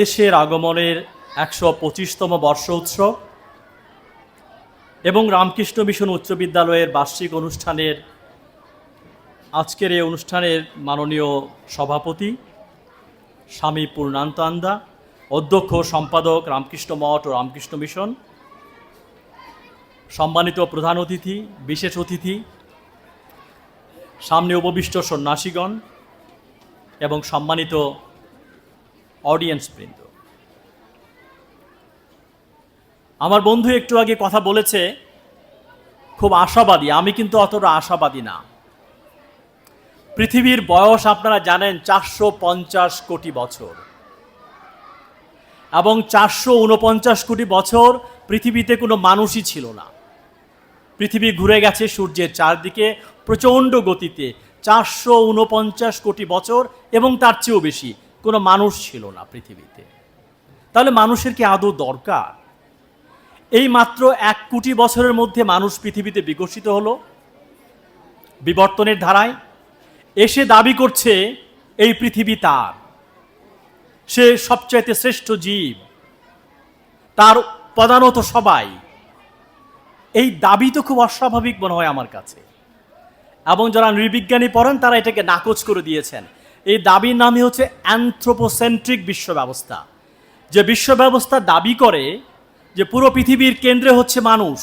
দেশের আগমনের একশো পঁচিশতম বর্ষ উৎসব এবং রামকৃষ্ণ মিশন উচ্চ বিদ্যালয়ের বার্ষিক অনুষ্ঠানের আজকের এই অনুষ্ঠানের মাননীয় সভাপতি স্বামী পূর্ণান্ত আন্দা, অধ্যক্ষ সম্পাদক রামকৃষ্ণ মঠ ও রামকৃষ্ণ মিশন, সম্মানিত প্রধান অতিথি, বিশেষ অতিথি, সামনে উপবিষ্ট সন্ন্যাসীগণ এবং সম্মানিত অডিয়েন্স বৃন্দ। আমার বন্ধু একটু আগে কথা বলেছে, খুব আশাবাদী, আমি কিন্তু অতটা আশাবাদী না। পৃথিবীর বয়স আপনারা জানেন চারশো পঞ্চাশ কোটি বছর। এবং চারশো উনপঞ্চাশ কোটি বছর পৃথিবীতে কোনো মানুষই ছিল না। পৃথিবী ঘুরে গেছে সূর্যের চারদিকে প্রচণ্ড গতিতে, চারশো উনপঞ্চাশ কোটি বছর এবং তার চেয়েও বেশি। কোনো মানুষ ছিল না পৃথিবীতে। তাহলে মানুষের কি আদৌ দরকার? এই মাত্র এক কোটি বছরের মধ্যে মানুষ পৃথিবীতে বিকশিত হলো, বিবর্তনের ধারায়। এসে দাবি করছে, এই পৃথিবী তার। সে সবচাইতে শ্রেষ্ঠ জীব। তার প্রধানত সবাই। এই দাবি তো খুব অস্বাভাবিক মনে হয় আমার কাছে। এবং যারা নৃবিজ্ঞানী পড়েন, তারা এটাকে নাকচ করে দিয়েছেন। এই দাবির নামই হচ্ছে অ্যান্থ্রোপোসেন্ট্রিক বিশ্ব ব্যবস্থা যে বিশ্ব ব্যবস্থা দাবি করে যে পুরো পৃথিবীর কেন্দ্রে হচ্ছে মানুষ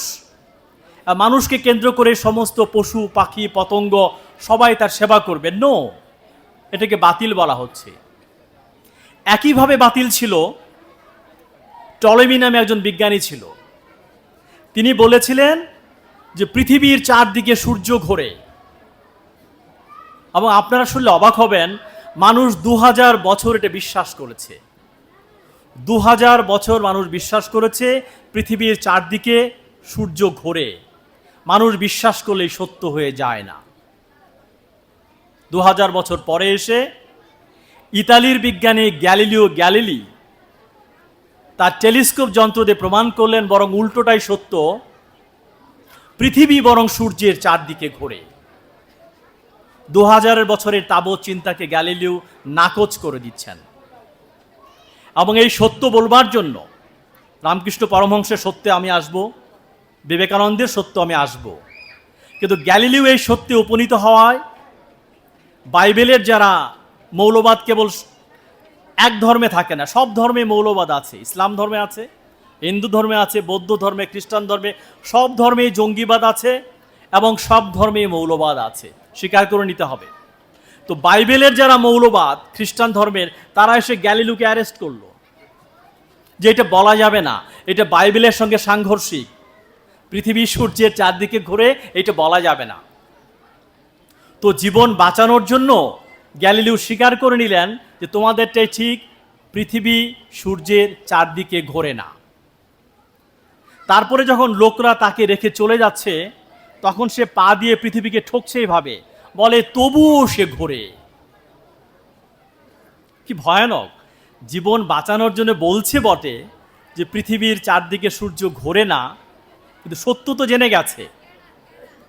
মানুষকে কেন্দ্র করে সমস্ত পশু, পাখি, পতঙ্গ সবাই তার সেবা করবে। নো এটাকে বাতিল বলা হচ্ছে। একইভাবে বাতিল ছিল, টলেমি নামে একজন বিজ্ঞানী ছিল। তিনি বলেছিলেন যে পৃথিবীর চারদিকে সূর্য ঘোরে। এবং আপনারা শুনলে অবাক হবেন মানুষ দু হাজার বছর এটা বিশ্বাস করেছে। দু হাজার বছর মানুষ বিশ্বাস করেছে, পৃথিবীর চারদিকে সূর্য ঘোরে। মানুষ বিশ্বাস করলেই সত্য হয়ে যায় না। দু হাজার বছর পরে এসে ইতালির বিজ্ঞানী গ্যালিলিও গ্যালিলি তার টেলিস্কোপ যন্ত্র দিয়ে প্রমাণ করলেন বরং উল্টোটাই সত্য, পৃথিবী বরং সূর্যের চারদিকে ঘোরে। দু হাজারের বছরের তাবৎ চিন্তাকে গ্যালিলিও নাকচ করে দিচ্ছেন। এবং এই সত্য বলবার জন্য রামকৃষ্ণ পরমহংসের সত্যে আমি আসব, বিবেকানন্দের সত্য আমি আসব। কিন্তু গ্যালিলিও এই সত্যে উপনীত হওয়ায় বাইবেলের যারা মৌলবাদ কেবল এক ধর্মে থাকে না, সব ধর্মে মৌলবাদ আছে। ইসলাম ধর্মে আছে, হিন্দু ধর্মে আছে, বৌদ্ধ ধর্মে, খ্রিস্টান ধর্মে সব ধর্মেই জঙ্গিবাদ আছে এবং সব ধর্মেই মৌলবাদ আছে। স্বীকার করে নিতে হবে। তো বাইবেলের যারা মৌলবাদ, খ্রিস্টান ধর্মের, তারা এসে গ্যালিলুকে অ্যারেস্ট করল। যে এটা বলা যাবে না, এটা বাইবেলের সঙ্গে সাংঘর্ষিক। পৃথিবী সূর্যের চারদিকে ঘুরে এটা বলা যাবে না। তো জীবন বাঁচানোর জন্য গ্যালিলিউ স্বীকার করে নিলেন যে তোমাদেরটাই ঠিক, পৃথিবী সূর্যের চারদিকে ঘোরে না। তারপরে যখন লোকরা তাকে রেখে চলে যাচ্ছে তখন সে পা দিয়ে পৃথিবীকে ঠকছে এভাবে। বলে, তবুও সে ঘোরে। কি ভয়ানক। জীবন বাঁচানোর জন্য বলছে বটে যে, পৃথিবীর চারদিকে সূর্য ঘোরে না, কিন্তু সত্য তো জেনে গেছে।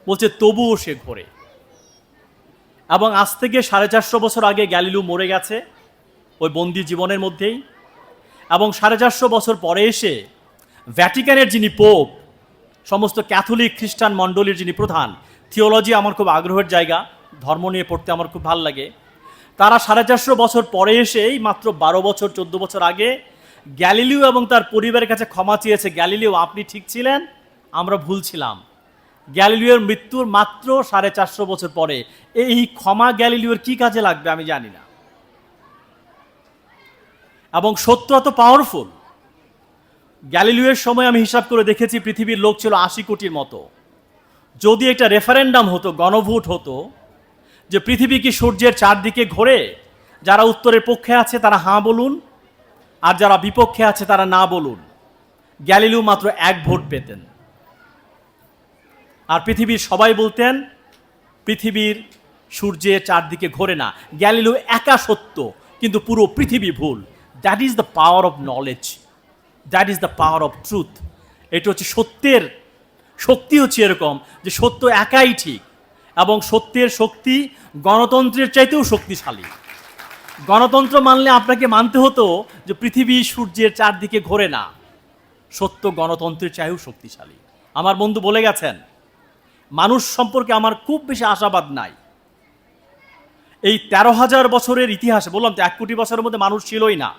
বলছে, তবুও সে ঘোরে। এবং আজ থেকে সাড়ে চারশো বছর আগে গ্যালিলু মরে গেছে, ওই বন্দি জীবনের মধ্যেই। এবং সাড়ে চারশো বছর পরে এসে ভ্যাটিকানের যিনি পোপ সমস্ত ক্যাথলিক খ্রিস্টান মণ্ডলীর যিনি প্রধান, থিওলজি আমার খুব আগ্রহের জায়গা, ধর্ম নিয়ে পড়তে আমার খুব ভালো লাগে। তারা সাড়ে চারশো বছর পরে এসেই মাত্র বারো বছর, চোদ্দ বছর আগে গ্যালিলিও এবং তার পরিবারের কাছে ক্ষমা চেয়েছে, গ্যালিলিও, আপনি ঠিক ছিলেন? আমরা ভুল ছিলাম। গ্যালিলিওর মৃত্যুর মাত্র সাড়ে চারশো বছর পরে। এই ক্ষমা গ্যালিলিওর কি কাজে লাগবে আমি জানি না। এবং সত্য এত পাওয়ারফুল গ্যালিলিওর সময় আমি হিসাব করে দেখেছি পৃথিবীর লোক ছিল আশি কোটির মতো। যদি একটা রেফারেন্ডাম হতো, গণভোট হতো, যে পৃথিবী কি সূর্যের চারদিকে ঘোরে, যারা উত্তরের পক্ষে আছে তারা হাঁ বলুন, আর যারা বিপক্ষে আছে তারা না বলুন। গ্যালিলিও মাত্র এক ভোট পেতেন। আর পৃথিবীর সবাই বলতেন, পৃথিবীর সূর্যের চারদিকে ঘোরে না। গ্যালিলিও একা সত্য, কিন্তু পুরো পৃথিবী ভুল। That is the power of knowledge that is the power of truth এটা হচ্ছে সত্যের, শক্তি হচ্ছে এরকম যে সত্য একাই ঠিক এবং সত্যের শক্তি গণতন্ত্রের চাইতেও শক্তিশালী। গণতন্ত্র মানলে আপনাকে মানতে হতো যে পৃথিবী সূর্যের চারদিকে ঘোরে না। সত্য গণতন্ত্রের চাইও শক্তিশালী। আমার বন্ধু বলে গেছেন, মানুষ সম্পর্কে আমার খুব বেশি আশাবাদ নাই। এই তেরো হাজার বছরের ইতিহাসে, বললাম তো এক কোটি বছরের মধ্যে মানুষ ছিলই না।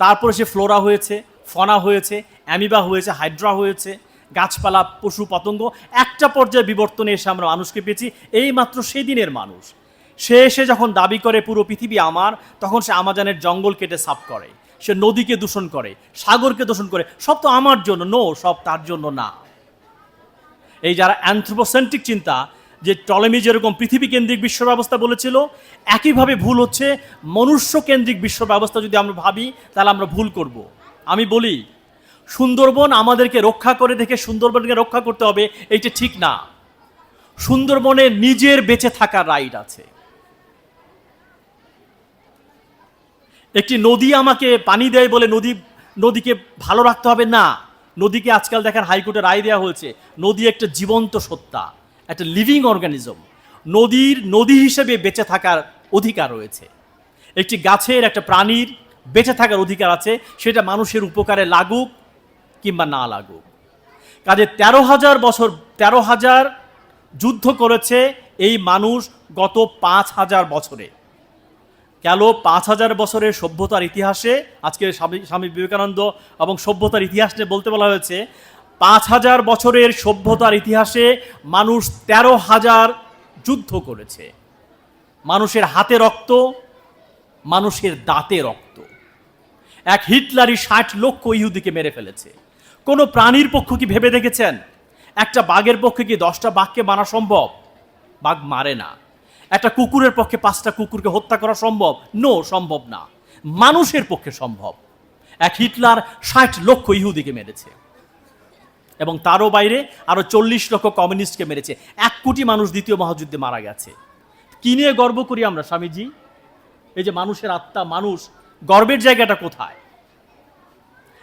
তারপরে সে ফ্লোরা হয়েছে ফনা হয়েছে, অ্যামিবা হয়েছে, হাইড্রা হয়েছে, গাছপালা, পশু, পতঙ্গ। একটা পর্যায়ে বিবর্তনে এসে আমরা মানুষকে পেয়েছি এই মাত্র সেই দিনের মানুষ। সে এসে যখন দাবি করে পুরো পৃথিবী আমার, তখন সে আমাজানের জঙ্গল কেটে সাফ করে, সে নদীকে দূষণ করে, সাগরকে দূষণ করে, সব তো আমার জন্য, নো, সব তার জন্য না। এই যারা অ্যান্থ্রোপোসেন্ট্রিক চিন্তা, যে টলেমি যেরকম পৃথিবী কেন্দ্রিক বিশ্ব ব্যবস্থা বলেছিল, একইভাবে ভুল হচ্ছে মনুষ্য কেন্দ্রিক বিশ্ব ব্যবস্থা যদি আমরা ভাবি, তাহলে আমরা ভুল করব। আমি বলি, সুন্দরবন আমাদেরকে রক্ষা করে দেখে সুন্দরবনকে রক্ষা করতে হবে, এইটা ঠিক না। সুন্দরবনে নিজের বেঁচে থাকার রাইট আছে। একটি নদী আমাকে পানি দেয় বলে নদী, নদীকে ভালো রাখতে হবে না। নদীকে আজকাল দেখেন হাইকোর্টে রায় দেওয়া হয়েছে, নদী একটা জীবন্ত সত্তা, একটা লিভিং অর্গানিজম নদীর নদী হিসেবে বেঁচে থাকার অধিকার রয়েছে। একটি গাছের একটা প্রাণীর বেঁচে থাকার অধিকার আছে, সেটা মানুষের উপকারে লাগুক কিংবা না লাগুক। কাজে তেরো হাজার বছর, তেরো হাজার যুদ্ধ করেছে এই মানুষ গত পাঁচ হাজার বছরে। গেল পাঁচ হাজার বছরের সভ্যতার ইতিহাসে আজকে স্বামী স্বামী বিবেকানন্দ এবং সভ্যতার ইতিহাস নিয়ে বলতে বলা হয়েছে, পাঁচ হাজার বছরের সভ্যতার ইতিহাসে মানুষ তেরো হাজার যুদ্ধ করেছে। মানুষের হাতে রক্ত, মানুষের দাঁতে রক্ত। এক হিটলারই ষাট লক্ষ ইহুদিকে মেরে ফেলেছে। কোনো প্রাণীর পক্ষ কি ভেবে দেখেছেন? একটা বাঘের পক্ষে কি দশটা বাঘকে মারা সম্ভব? বাঘ মারে না। একটা কুকুরের পক্ষে পাঁচটা কুকুরকে হত্যা করা সম্ভব? নো, সম্ভব না। মানুষের পক্ষে সম্ভব। এক হিটলার ষাট লক্ষ ইহুদিকে মেরেছে। এবং তারও বাইরে আরও চল্লিশ লক্ষ কমিউনিস্টকে মেরেছে। এক কোটি মানুষ দ্বিতীয় মহাযুদ্ধে মারা গেছে। কি নিয়ে গর্ব করি আমরা, স্বামীজি? এই যে মানুষের আত্মা, মানুষ গর্বের জায়গাটা কোথায়?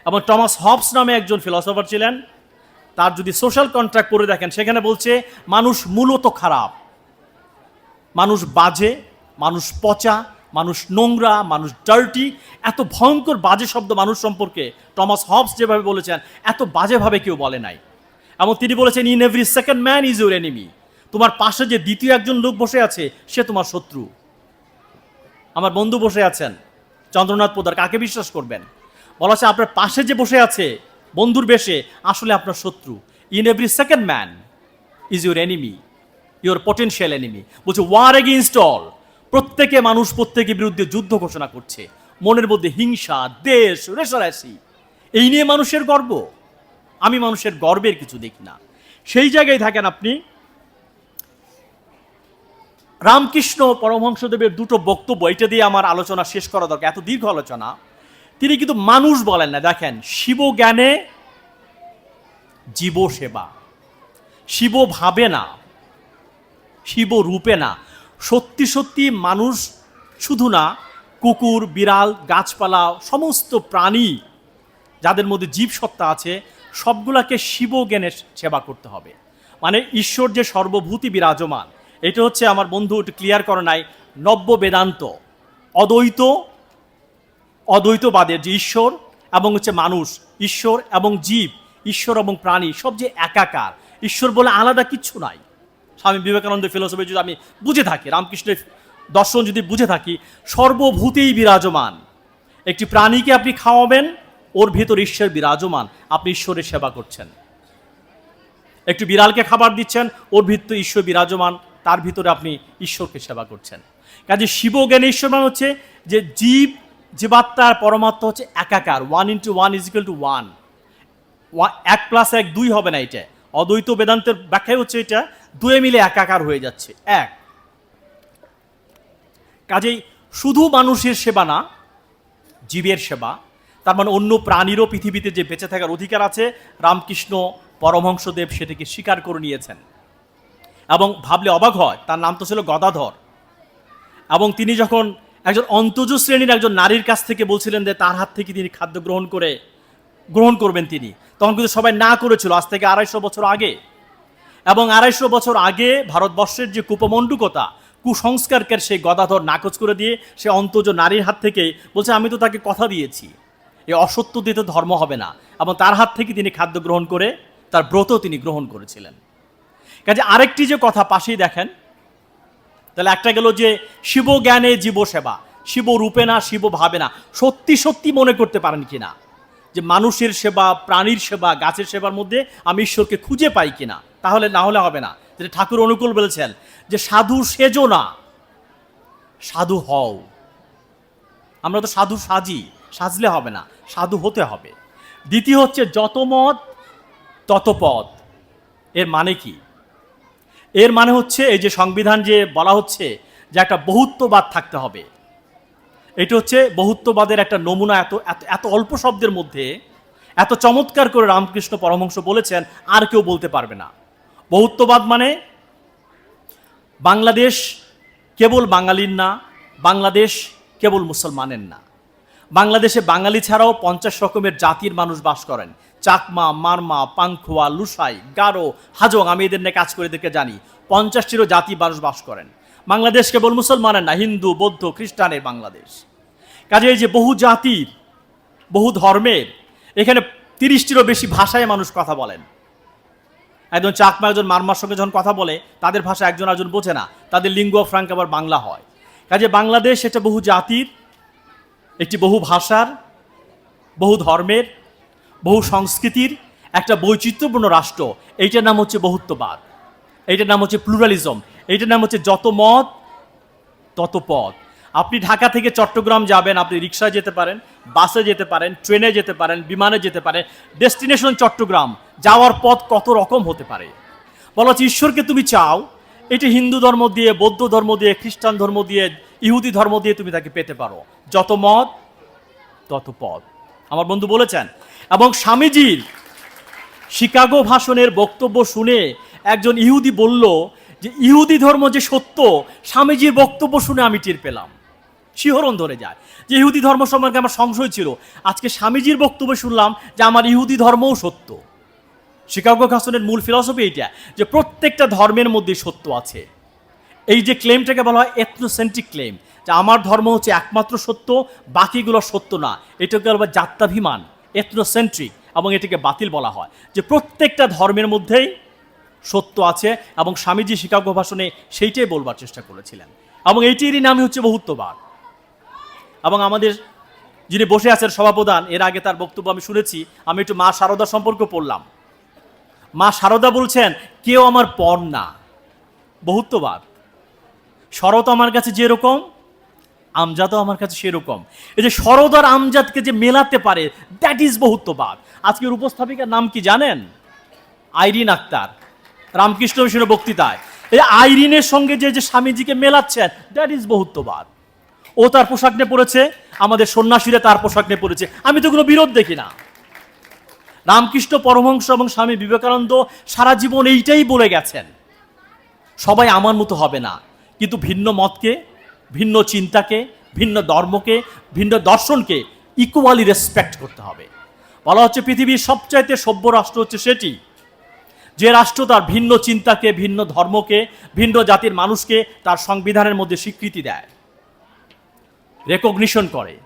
এবং টমাস হবস নামে একজন ফিলসফার ছিলেন। তার যদি সোশ্যাল কন্ট্রাক্ট করে দেখেন, সেখানে বলছে, মানুষ মূলত খারাপ। মানুষ বাজে, মানুষ পচা, মানুষ নোংরা, মানুষ ডার্টি এত ভয়ঙ্কর বাজে শব্দ মানুষ সম্পর্কে টমাস হবস যেভাবে বলেছেন, এত বাজেভাবে কেউ বলে নাই। এবং তিনি বলেছেন in every second man is your enemy তোমার পাশে যে দ্বিতীয় একজন লোক বসে আছে, সে তোমার শত্রু। আমার বন্ধু বসে আছেন। চন্দ্রনাথ পোদার কাকে বিশ্বাস করবেন? বলা আছে আপনার পাশে যে বসে আছে, বন্ধুর বেশে, আসলে আপনার শত্রু। In every second man is your enemy your potential enemy বলছে ওয়ার এগেইনস্ট অল প্রত্যেকে মানুষ প্রত্যেকের বিরুদ্ধে যুদ্ধ ঘোষণা করছে। মনের মধ্যে হিংসা, দেশ, রেশারেশি। এই নিয়ে মানুষের গর্ব। আমি মানুষের গর্বের কিছু দেখি না। সেই জায়গায় থাকেন আপনি রামকৃষ্ণ পরমহংসদেবের দুটো বক্তব্য, এটা দিয়ে আমার আলোচনা শেষ করা দরকার, এত দীর্ঘ আলোচনা। তিনি কিন্তু মানুষ বলেন না। দেখেন শিব জ্ঞানে জীব সেবা শিব ভাবে না, শিব রূপে না। সত্যি সত্যি মানুষ শুধু না, কুকুর, বিড়াল, গাছপালা, সমস্ত প্রাণী যাদের মধ্যে জীবসত্তা আছে, সবগুলাকে শিব জ্ঞানের সেবা করতে হবে। মানে ঈশ্বর যে সর্বভূতি বিরাজমান এটা হচ্ছে আমার বন্ধু, একটু ক্লিয়ার করে নাই, নব্য বেদান্ত, অদ্বৈত, অদ্বৈতবাদের যে ঈশ্বর এবং হচ্ছে মানুষ, ঈশ্বর এবং জীব, ঈশ্বর এবং প্রাণী, সব যে একাকার, ঈশ্বর বলে আলাদা কিচ্ছু নাই। স্বামী বিবেকানন্দ ফিলোসফি যদি আমি বুঝে থাকি, রামকৃষ্ণের দর্শন যদি বুঝে থাকি, সর্বভূতেই বিরাজমান। একটি প্রাণীকে আপনি খাওয়াবেন, ওর ভিতর ঈশ্বর বিরাজমান, আপনি ঈশ্বরের সেবা করছেন। একটু বিড়ালকে খাবার দিচ্ছেন, ওর ভিতরে ঈশ্বর বিরাজমান তার ভিতরে আপনি ঈশ্বরকে সেবা করছেন। কাজে শিব জ্ঞানে ঈশ্বর মানে হচ্ছে যে জীব জীবাত্মার পরমাত্মা হচ্ছে একাকার one into one equal to one এক প্লাস এক দুই হবে না এটা। অদ্বৈত বেদান্তের ব্যাখ্যায় হচ্ছে এটা, দুয়ে মিলে একাকার হয়ে যাচ্ছে। এক। কাজেই শুধু মানুষের সেবা না, জীবের সেবা, তার মানে অন্য প্রাণীরও পৃথিবীতে যে বেঁচে থাকার অধিকার আছে, রামকৃষ্ণ পরমহংসদেব সেটিকে স্বীকার করে নিয়েছেন। এবং ভাবলে অবাক হয়, তার নাম তো ছিল গদাধর। এবং তিনি যখন একজন অন্তজ শ্রেণির একজন নারীর কাছ থেকে বলছিলেন যে তার হাত থেকে তিনি খাদ্য গ্রহণ করে, গ্রহণ করবেন তিনি, তখন কিন্তু সবাই না করেছিল, আজ থেকে আড়াইশো বছর আগে। এবং আড়াইশো বছর আগে ভারতবর্ষের যে কুপমণ্ডুকতা কুসংস্কারকে সেই গদাধর নাকচ করে দিয়ে সে অন্তজ নারীর হাত থেকে বলছে, আমি তো তাকে কথা দিয়েছি। এই অসত্য দিতে ধর্ম হবে না। এবং তার হাত থেকে তিনি খাদ্য গ্রহণ করে, তার ব্রত তিনি গ্রহণ করেছিলেন। কাজে আরেকটি যে কথা পাশেই দেখেন, তাহলে একটা গেল যে শিব জ্ঞানে জীব সেবা শিব রূপে না, শিব ভাবে না, সত্যি সত্যি মনে করতে পারেন কিনা? যে মানুষের সেবা, প্রাণীর সেবা, গাছের সেবার মধ্যে আমি ঈশ্বরকে খুঁজে পাই কিনা? তাহলে না হলে হবে না। যেটা ঠাকুর অনুকূল বলেছেন, যে সাধু সেজো না, সাধু হও। আমরা তো সাধু সাজি, সাজলে হবে না, সাধু হতে হবে। দ্বিতীয় হচ্ছে যত মত, তত পদ। এর মানে কি? এর মানে হচ্ছে এই যে সংবিধান যে বলা হচ্ছে যে একটা বহুত্ববাদ থাকতে হবে। এটা হচ্ছে বহুত্ববাদের একটা নমুনা এত এত অল্প শব্দের মধ্যে এত চমৎকার করে রামকৃষ্ণ পরমহংস বলেছেন, আর কেউ বলতে পারবে না। বহুত্ববাদ মানে বাংলাদেশ কেবল বাঙালির না, বাংলাদেশ কেবল মুসলমানের না। বাংলাদেশে বাঙালি ছাড়াও পঞ্চাশ রকমের জাতির মানুষ বাস করেন। চাকমা, মারমা, পাংখোয়া, লুসাই, গারো, হাজং, আমি এদের নিয়ে কাজ করে এদেরকে জানি। পঞ্চাশটিরও জাতি মানুষ বাস করেন। বাংলাদেশ কেবল মুসলমানের না, হিন্দু, বৌদ্ধ, খ্রিস্টানের বাংলাদেশ। কাজে এই যে বহু জাতির বহু ধর্মের এখানে তিরিশটিরও বেশি ভাষায় মানুষ কথা বলেন। একজন চাকমা, একজন মারমার সঙ্গে যখন কথা বলে, তাদের ভাষা একজন একজন বোঝে না, তাদের লিঙ্গ ফ্রাঙ্ক আবার বাংলা হয়। কাজে বাংলাদেশ এটা বহু জাতির, একটি বহু ভাষার, বহু ধর্মের বহু সংস্কৃতির একটা বৈচিত্র্যপূর্ণ রাষ্ট্র। এইটার নাম হচ্ছে বহুত্ববাদ। এইটার নাম হচ্ছে প্লুরালিজম। এইটার নাম হচ্ছে যত মত, তত পথ আপনি ঢাকা থেকে চট্টগ্রাম যাবেন, আপনি রিক্সায় যেতে পারেন, বাসে যেতে পারেন, ট্রেনে যেতে পারেন, বিমানে যেতে পারেন, ডেস্টিনেশন চট্টগ্রাম, যাওয়ার পথ কত রকম হতে পারে? বলা হচ্ছে, ঈশ্বরকে তুমি চাও। এটি হিন্দু ধর্ম দিয়ে, বৌদ্ধ ধর্ম দিয়ে, খ্রিস্টান ধর্ম দিয়ে, ইহুদি ধর্ম দিয়ে তুমি তাকে পেতে পারো। যত মত, তত পথ আমার বন্ধু বলেছেন এবং স্বামীজির শিকাগো ভাষণের বক্তব্য শুনে একজন ইহুদি বলল যে, ইহুদি ধর্ম যে সত্য, স্বামীজির বক্তব্য শুনে আমি টের পেলাম। শিহরণ ধরে যায়। যে ইহুদি ধর্ম সম্পর্কে আমার সংশয় ছিল, আজকে স্বামীজির বক্তব্য শুনলাম যে, আমার ইহুদি ধর্মও সত্য। শিকাগো ভাষণের মূল ফিলসফি এইটা, যে প্রত্যেকটা ধর্মের মধ্যে সত্য আছে। এই যে ক্লেমটাকে বলা হয় এথনোসেন্ট্রিক ক্লেম যে আমার ধর্ম হচ্ছে একমাত্র সত্য, বাকিগুলো সত্য না। এটাকে বলা জাত্যাভিমান। এথনোসেন্ট্রিক এবং এটিকে বাতিল বলা হয়, যে প্রত্যেকটা ধর্মের মধ্যেই সত্য আছে এবং স্বামীজি শিকাগো ভাষণে সেইটাই বলবার চেষ্টা করেছিলেন। এবং এইটিরই নামই হচ্ছে বহুত্ববাদ। এবং আমাদের যিনি বসে আছেন সভাপ্রধান, এর আগে তার বক্তব্য আমি শুনেছি, আমি একটু মা সারদা সম্পর্ক পড়লাম। মা সারদা বলছেন, কেউ আমার পর না। বহুত্ববাদ। শরৎ আমার কাছে যেরকম আমজাদও আমার কাছে সেরকম। এই যে আর আমজাদকে যে মেলাতে পারে দ্যাট ইজ বহুত্ববাদ। আজকের উপস্থাপিকার নাম কি জানেন? আইরিন আক্তার। রামকৃষ্ণ মিশনের বক্তৃতায়। এই আইরিনের সঙ্গে যে যে স্বামীজিকে মেলাচ্ছেন দ্যাট ইজ বহুত্ববাদ। ও তার পোশাক নিয়ে পড়েছে, আমাদের সন্ন্যাসীরা তার পোশাক নিয়ে পড়েছে। আমি তো কোনো বিরোধ দেখি না। রামকৃষ্ণ পরমহংস এবং স্বামী বিবেকানন্দ সারা জীবন এইটাই বলে গেছেন। সবাই আমার মতো হবে না। কিন্তু ভিন্ন মতকে ভিন্ন চিন্তাকে, ভিন্ন ধর্মকে, ভিন্ন দর্শনকে ইকুয়ালি রেসপেক্ট করতে হবে। বলা হচ্ছে পৃথিবীর সবচাইতে সভ্য রাষ্ট্র হচ্ছে সেটি। যে রাষ্ট্র তার ভিন্ন চিন্তাকে, ভিন্ন ধর্মকে, ভিন্ন জাতির মানুষকে তার সংবিধানের মধ্যে স্বীকৃতি দেয়। রেকগনিশন করে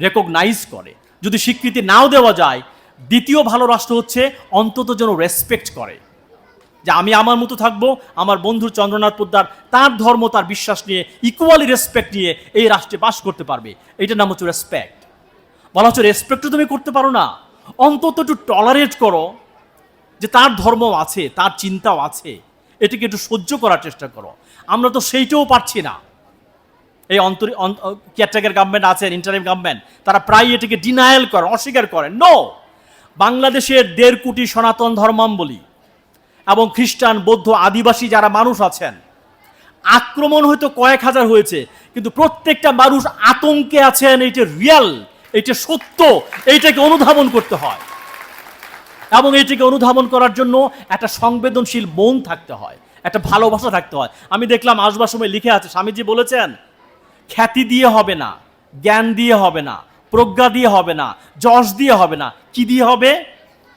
রেকগনাইজ করে। যদি স্বীকৃতি নাও দেওয়া যায়, দ্বিতীয় ভালো রাষ্ট্র হচ্ছে অন্তত যেন রেসপেক্ট করে। যে আমি আমার মতো থাকব, আমার বন্ধু চন্দ্রনাথ পোদ্দার, তার ধর্ম, তার বিশ্বাস নিয়ে ইকুয়ালি রেসপেক্ট নিয়ে এই রাষ্ট্রে বাস করতে পারবে। এটার নাম হচ্ছে রেসপেক্ট বলা হচ্ছে রেসপেক্টও তুমি করতে পারো না। অন্তত একটু টলারেট করো যে তার ধর্ম আছে, তার চিন্তাও আছে। এটাকে একটু সহ্য করার চেষ্টা করো। আমরা তো সেইটাও পারছি না। এই অন্তর কেয়ারটেকার গভর্নমেন্ট আছেন ইন্টারিম গভর্নমেন্ট তারা প্রায় এটাকে ডিনায়াল করেন অস্বীকার করেন নো বাংলাদেশের দেড় কোটি সনাতন ধর্মাম্বলী এবং খ্রিস্টান, বৌদ্ধ, আদিবাসী যারা মানুষ আছেন, আক্রমণ হয়তো কয়েক হাজার হয়েছে, কিন্তু প্রত্যেকটা মানুষ আতঙ্কে আছেন এইটা রিয়াল এইটা সত্য, এইটাকে অনুধাবন করতে হয়। এবং এটিকে অনুধাবন করার জন্য একটা সংবেদনশীল মন থাকতে হয়, একটা ভালোবাসা থাকতে হয়। আমি দেখলাম আসবার সময় লিখে আছে, স্বামীজি বলেছেন, খ্যাতি দিয়ে হবে না, জ্ঞান দিয়ে হবে না, প্রজ্ঞা দিয়ে হবে না, যশ দিয়ে হবে না। কি দিয়ে হবে?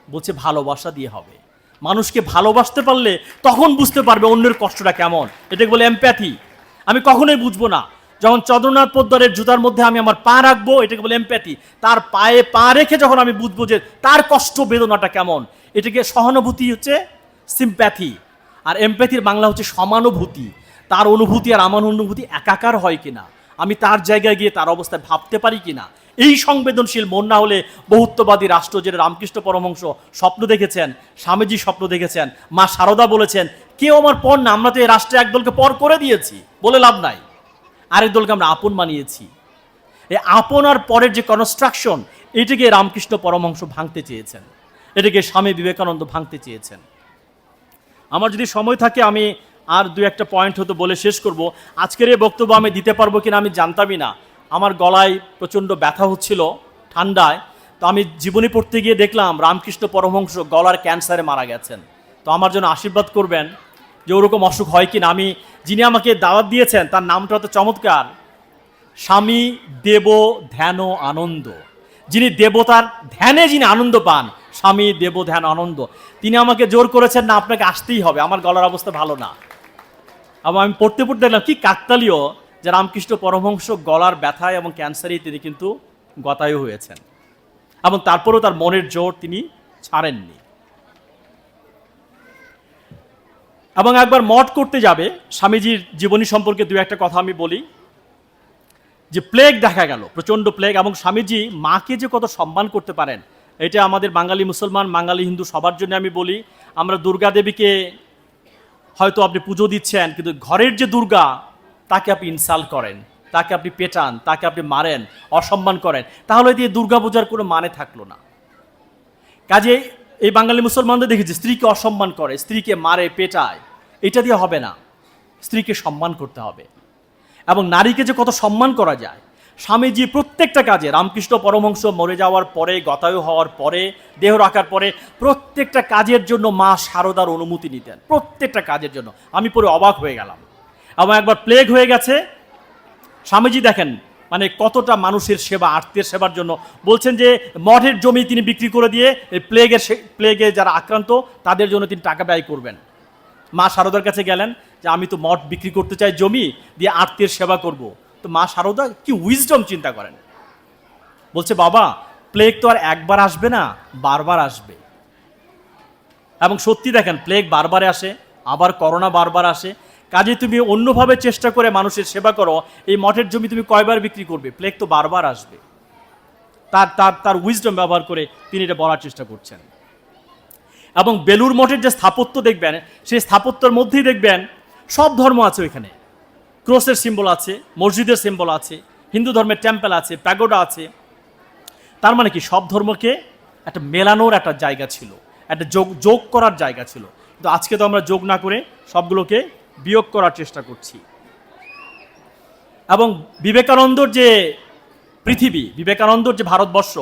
বলছে, ভালোবাসা দিয়ে হবে। মানুষকে ভালোবাসতে পারলে তখন বুঝতে পারবে অন্যের কষ্টটা কেমন। এটাকে বলে এমপ্যাথি আমি কখনোই বুঝব না। যখন চন্দ্রনাথ পোদ্দারের জুতার মধ্যে আমি আমার পা রাখব, এটাকে বলে এমপ্যাথি তার পায়ে পা রেখে যখন আমি বুঝব যে তার কষ্ট বেদনাটা কেমন, এটাকে সহানুভূতি হচ্ছে সিম্প্যাথি আর এমপ্যাথির বাংলা হচ্ছে সমানুভূতি। তার অনুভূতি আর আমার অনুভূতি একাকার হয় কিনা, আমি তার জায়গায় গিয়ে তার অবস্থায় ভাবতে পারি কিনা এই সংবেদনশীল মন না হলে বহুত্ববাদী রাষ্ট্র যেটা রামকৃষ্ণ পরমহংস স্বপ্ন দেখেছেন, স্বামীজি স্বপ্ন দেখেছেন, মা সারদা বলেছেন, কেউ আমার পর না, আমরা তো এই রাষ্ট্রে একদলকে পর করে দিয়েছি, বলে লাভ নাই। আরেক দলকে আমরা আপন মানিয়েছি। এই আপন আর পরের যে কনস্ট্রাকশন এটাকে রামকৃষ্ণ পরমহংস ভাঙতে চেয়েছেন। এটাকে স্বামী বিবেকানন্দ ভাঙতে চেয়েছেন। আমার যদি সময় থাকে, আমি আর দু একটা পয়েন্ট হতো বলে শেষ করব। আজকের এই বক্তব্য আমি দিতে পারব কিনা আমি জানতামই না। আমার গলায় প্রচণ্ড ব্যথা হচ্ছিল ঠান্ডায়। তো আমি জীবনী পড়তে গিয়ে দেখলাম রামকৃষ্ণ পরমহংস গলার ক্যান্সারে মারা গেছেন। তো আমার জন্য আশীর্বাদ করবেন যে ওরকম অসুখ হয় কি না আমি, যিনি আমাকে দাওয়াত দিয়েছেন, তার নামটা তো চমৎকার। স্বামী দেব ধ্যান আনন্দ। যিনি দেবতার ধ্যানে যিনি আনন্দ পান, স্বামী দেব ধ্যান আনন্দ। তিনি আমাকে জোর করেছেন, না, আপনাকে আসতেই হবে। আমার গলার অবস্থা ভালো না। এবং আমি পড়তে পড়তে দেখলাম, কি কাকতালীয়। যে রামকৃষ্ণ পরমহংস গলার ব্যথায় এবং ক্যান্সারেই তিনি কিন্তু গতায়ু হয়েছেন। এবং তারপরেও তার মনের জোর তিনি ছাড়েননি। এবং একবার মঠ করতে যাবে, স্বামীজির জীবনী সম্পর্কে দু একটা কথা আমি বলি। যে প্লেগ দেখা গেল, প্রচণ্ড প্লেগ, এবং স্বামীজি মাকে যে কত সম্মান করতে পারেন, এটা আমাদের বাঙালি মুসলমান, বাঙালি হিন্দু সবার জন্য আমি বলি। আমরা দুর্গা দেবীকে হয়তো আপনি পুজো দিচ্ছেন, কিন্তু ঘরের যে দুর্গা তাকে আপনি ইনসাল্ট করেন, তাকে আপনি পেটান, তাকে আপনি মারেন, অসম্মান করেন, তাহলে দিয়ে দুর্গা পূজার কোনো মানে থাকল না। কাজে এই বাঙালি মুসলমানদের দেখেছি, স্ত্রীকে অসম্মান করে, স্ত্রীকে মারে, পেটায়, এটা দিয়ে হবে না। স্ত্রীকে সম্মান করতে হবে। এবং নারীকে যে কত সম্মান করা যায়, স্বামীজি প্রত্যেকটা কাজে, রামকৃষ্ণ পরমহংস মরে যাওয়ার পরে, গতায়ু হওয়ার পরে, দেহ রাখার পরে, প্রত্যেকটা কাজের জন্য মা শারদার অনুমতি নিতেন, প্রত্যেকটা কাজের জন্য। আমি পরে অবাক হয়ে গেলাম। এবং একবার প্লেগ হয়ে গেছে। স্বামীজি দেখেন মানে কতটা মানুষের সেবা আত্মীয় সেবার জন্য। বলছেন যে, মঠের জমি তিনি বিক্রি করে দিয়ে প্লেগের প্লেগে যারা আক্রান্ত, তাদের জন্য তিনি টাকা ব্যয় করবেন। মা শারদার কাছে গেলেন যে, আমি তো মঠ বিক্রি করতে চাই জমি, দিয়ে আত্মীয় সেবা করব। তো মা শারদা কি উইজডম চিন্তা করেন। বলছে, বাবা প্লেগ তো আর একবার আসবে না, বারবার আসবে। এবং সত্যি দেখেন প্লেগ বারবার আসে, আবার করোনা বারবার আসে। কাজে তুমি অন্যভাবে চেষ্টা করে মানুষের সেবা করো, এই মঠের জমি তুমি কয়বার বিক্রি করবে? প্লেগ তো বারবার আসবে। তার তার তার উইজডম ব্যবহার করে তিনি এটা বলার চেষ্টা করছেন। এবং বেলুর মঠের যে স্থাপত্য দেখবেন, সেই স্থাপত্যের মধ্যেই দেখবেন, সব ধর্ম আছে ওইখানে। ক্রোসের সিম্বল আছে, মসজিদের সিম্বল আছে, হিন্দু ধর্মের টেম্পল আছে, প্যাগোডা আছে। তার মানে কি, সব ধর্মকে একটা মেলানোর একটা জায়গা ছিল, একটা যোগ যোগ করার জায়গা ছিল। কিন্তু আজকে তো আমরা যোগ না করে সবগুলোকে বিয়োগ করার চেষ্টা করছি। এবং বিবেকানন্দর যে পৃথিবী, বিবেকানন্দর যে ভারতবর্ষ,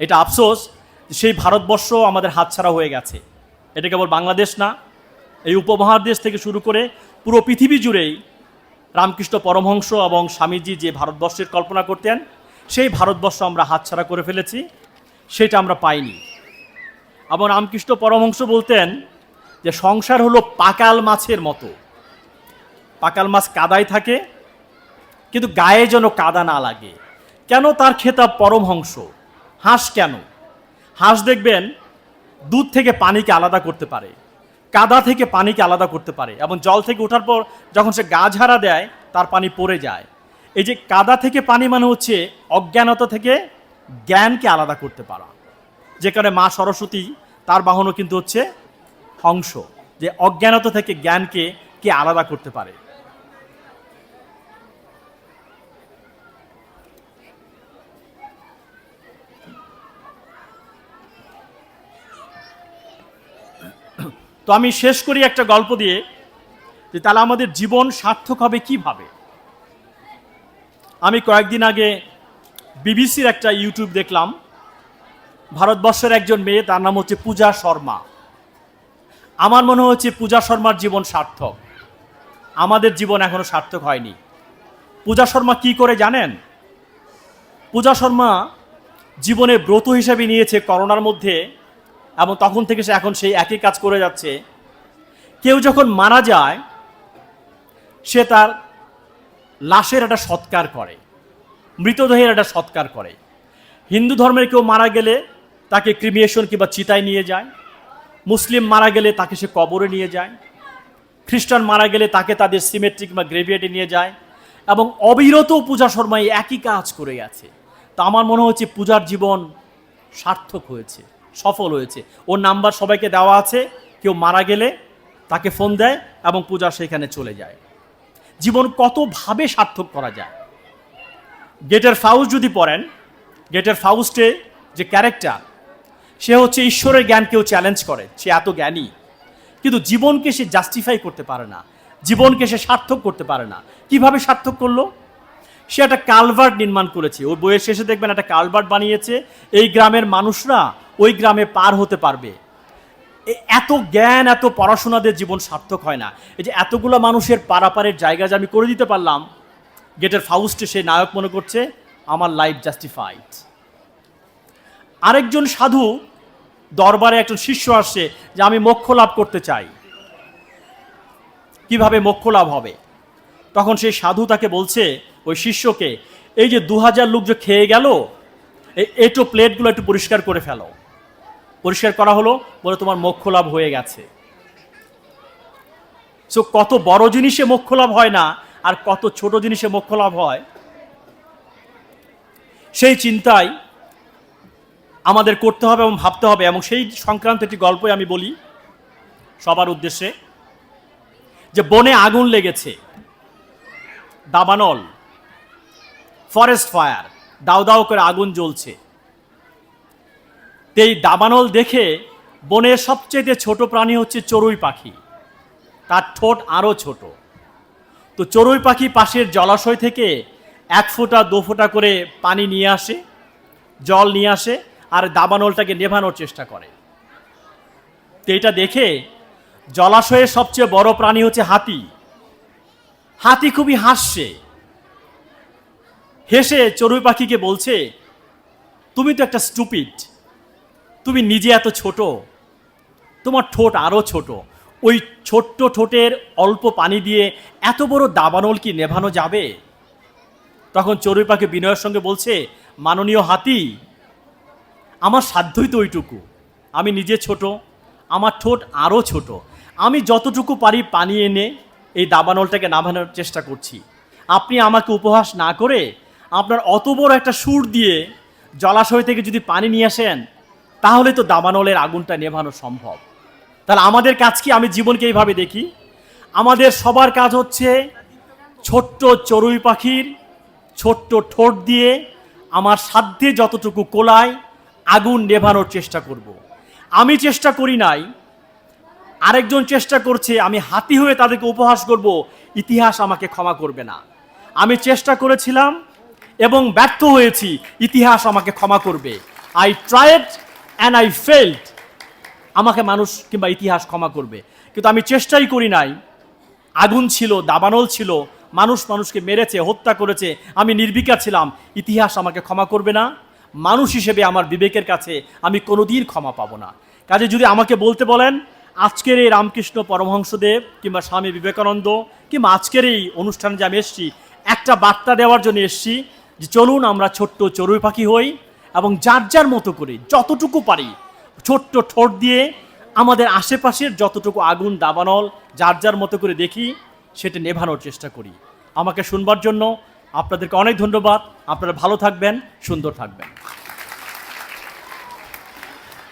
এটা আফসোস সেই ভারতবর্ষ আমাদের হাতছাড়া হয়ে গেছে। এটা কেবল বাংলাদেশ না, এই উপমহাদেশ থেকে শুরু করে পুরো পৃথিবী জুড়েই রামকৃষ্ণ পরমহংস এবং স্বামীজি যে ভারতবর্ষের কল্পনা করতেন, সেই ভারতবর্ষ আমরা হাতছাড়া করে ফেলেছি, সেটা আমরা পাইনি। এবং রামকৃষ্ণ পরমহংস বলতেন যে সংসার হলো পাকাল মাছের মতো। পাকাল মাছ কাদায় থাকে, কিন্তু গায়ে যেন কাদা না লাগে। কেন তার খেতাব পরমহংস হাঁস? কেন? হাঁস দেখবেন, দুধ থেকে পানিকে আলাদা করতে পারে, কাদা থেকে পানিকে আলাদা করতে পারে, এবং জল থেকে ওঠার পর যখন সে গা ঝাড়া দেয়, তার পানি পড়ে যায়। এই যে কাদা থেকে পানি মানে হচ্ছে অজ্ঞানতা থেকে জ্ঞানকে আলাদা করতে পারা। যেখানে মা সরস্বতী তার বাহনও কিন্তু হচ্ছে হংস, যে অজ্ঞানতা থেকে জ্ঞানকে, কে আলাদা করতে পারে। তো আমি শেষ করি একটা গল্প দিয়ে যে তাহলে আমাদের জীবন সার্থক হবে কীভাবে? আমি কয়েকদিন আগে বিবিসির একটা ইউটিউব দেখলাম। ভারতবর্ষের একজন মেয়ে, তার নাম হচ্ছে পূজা শর্মা। আমার মনে হচ্ছে পূজা শর্মার জীবন সার্থক। আমাদের জীবন এখনও সার্থক হয়নি। পূজা শর্মা কি করে জানেন? পূজা শর্মা জীবনে ব্রত হিসাবে নিয়েছে করোনার মধ্যে। এবং তখন থেকে সে এখন সেই একই কাজ করে যাচ্ছে। কেউ যখন মারা যায়, সে তার লাশের একটা সৎকার করে, মৃতদেহের একটা সৎকার করে। হিন্দু ধর্মের কেউ মারা গেলে তাকে ক্রিমিয়েশন কিংবা চিতায় নিয়ে যায়। মুসলিম মারা গেলে তাকে সে কবরে নিয়ে যায়। খ্রিস্টান মারা গেলে তাকে তাদের সিমেট্রিক বা গ্রেভিয়েটে নিয়ে যায় এবং অবিরত পূজা শর্মাই একই কাজ করে গেছে তা আমার মনে হচ্ছে পূজার জীবন সার্থক হয়েছে। সফল হয়েছে। ওর নাম্বার সবাইকে দেওয়া আছে, কেউ মারা গেলে তাকে ফোন দেয় এবং পূজা সেখানে চলে যায়। জীবন কতভাবে সার্থক করা যায়? গেটের ফাউস যদি পড়েন, গেটের ফাউস্টে যে ক্যারেক্টার সে হচ্ছে ঈশ্বরের জ্ঞানকেও চ্যালেঞ্জ করে। সে এত জ্ঞানী। কিন্তু জীবনকে সে জাস্টিফাই করতে পারে না। জীবনকে সে সার্থক করতে পারে না। কীভাবে সার্থক করল? সে একটা কালভার্ট নির্মাণ করেছে। ওই বইয়ের শেষে দেখবেন একটা কালভার্ট বানিয়েছে। এই গ্রামের মানুষরা ওই গ্রামে পার হতে পারবে। এত জ্ঞান, এত পড়াশোনাদের জীবন সার্থক হয় না। এই যে এতগুলো মানুষের পারাপারের জায়গা যে আমি করে দিতে পারলাম, গেটের ফাউস্টে সে নায়ক মনে করছে, আমার লাইফ জাস্টিফাইড আরেকজন সাধু দরবারে একজন শিষ্য আসছে যে, আমি মোক্ষ লাভ করতে চাই। কীভাবে মোক্ষ লাভ হবে? তখন সেই সাধু তাকে বলছে ওই শিষ্যকে, এই যে দু হাজার লোক যে খেয়ে গেল এটো প্লেটগুলো একটু পরিষ্কার করে ফেলো। পরিষ্কার করা হলো, বলে তোমার মোক্ষ লাভ হয়ে গেছে। সো কত বড় জিনিসে মোক্ষ লাভ হয় না, আর কত ছোট জিনিসে মোক্ষ লাভ হয়? সেই চিন্তায় আমাদের করতে হবে এবং ভাবতে হবে, এবং সেই সংক্রান্ত একটি গল্পই আমি বলি সবার উদ্দেশ্যে, যে বনে আগুন লেগেছে, দাবানল। ফরেস্ট ফায়ার দাও দাও করে আগুন জ্বলছে। এই দাবানল দেখে বনের সবচেয়ে ছোট প্রাণী হচ্ছে চড়ুই পাখি। তার ঠোঁট আরও ছোট। তো চড়ুই পাখি পাশের জলাশয় থেকে এক ফোঁটা, দু ফোঁটা করে পানি নিয়ে আসে, জল নিয়ে আসে আর দাবানলটাকে নেভানোর চেষ্টা করে। তো এটা দেখে জলাশয়ের সবচেয়ে বড় প্রাণী হচ্ছে হাতি। হাতি খুবই হাসছে। হেসে চড়ুই পাখিকে বলছে, তুমি তো একটা স্টুপিড তুমি নিজে এত ছোট। তোমার ঠোঁট আরও ছোট। ওই ছোট্ট ঠোঁটের অল্প পানি দিয়ে এত বড় দাবানল কি নেভানো যাবে? তখন চড়ুই পাখি বিনয়ের সঙ্গে বলছে, মাননীয় হাতি, আমার সাধ্যই তো ওইটুকু। আমি নিজে ছোট, আমার ঠোঁট আরও ছোট। আমি যতটুকু পারি পানি এনে এই দাবানলটাকে নামানোর চেষ্টা করছি। আপনি আমাকে উপহাস না করে আপনার অত বড় একটা সুর দিয়ে জলাশয় থেকে যদি পানি নিয়ে আসেন, তাহলে তো দাবানলের আগুনটা নেভানো সম্ভব। তাহলে আমাদের কাজ কি? আমি জীবনকে এইভাবে দেখি। আমাদের সবার কাজ হচ্ছে ছোট্ট চড়ুই পাখির ছোট্ট ঠোঁট দিয়ে আমার সাধ্যে যতটুকু কোলায় আগুন নেভানোর চেষ্টা করব। আমি চেষ্টা করি নাই, আরেকজন চেষ্টা করছে, আমি হাতি হয়ে তাদেরকে উপহাস করব, ইতিহাস আমাকে ক্ষমা করবে না। আমি চেষ্টা করেছিলাম এবং ব্যর্থ হয়েছি, ইতিহাস আমাকে ক্ষমা করবে। I tried and I failed আমাকে মানুষ কিংবা ইতিহাস ক্ষমা করবে। কিন্তু আমি চেষ্টাই করি নাই। আগুন ছিল, দাবানল ছিল, মানুষ মানুষকে মেরেছে, হত্যা করেছে, আমি নির্বিকার ছিলাম। ইতিহাস আমাকে ক্ষমা করবে না। মানুষ হিসেবে আমার বিবেকের কাছে আমি কোনোদিন ক্ষমা পাবো না। কাজে যদি আমাকে বলতে বলেন, আজকের এই রামকৃষ্ণ পরমহংসদেব কিংবা স্বামী বিবেকানন্দ কিংবা আজকের এই অনুষ্ঠানে যে আমি এসছি, একটা বার্তা দেওয়ার জন্য এসছি যে চলুন আমরা ছোট্ট চড়ুই পাখি হই এবং যার যার মতো করে, যতটুকু পারি, ছোট্ট ঠোঁট দিয়ে আমাদের আশেপাশের যতটুকু আগুন, দাবানল, যার যার মতো করে দেখি, সেটা নেভানোর চেষ্টা করি। আমাকে শুনবার জন্য আপনাদেরকে অনেক ধন্যবাদ। আপনারা ভালো থাকবেন, সুন্দর থাকবেন।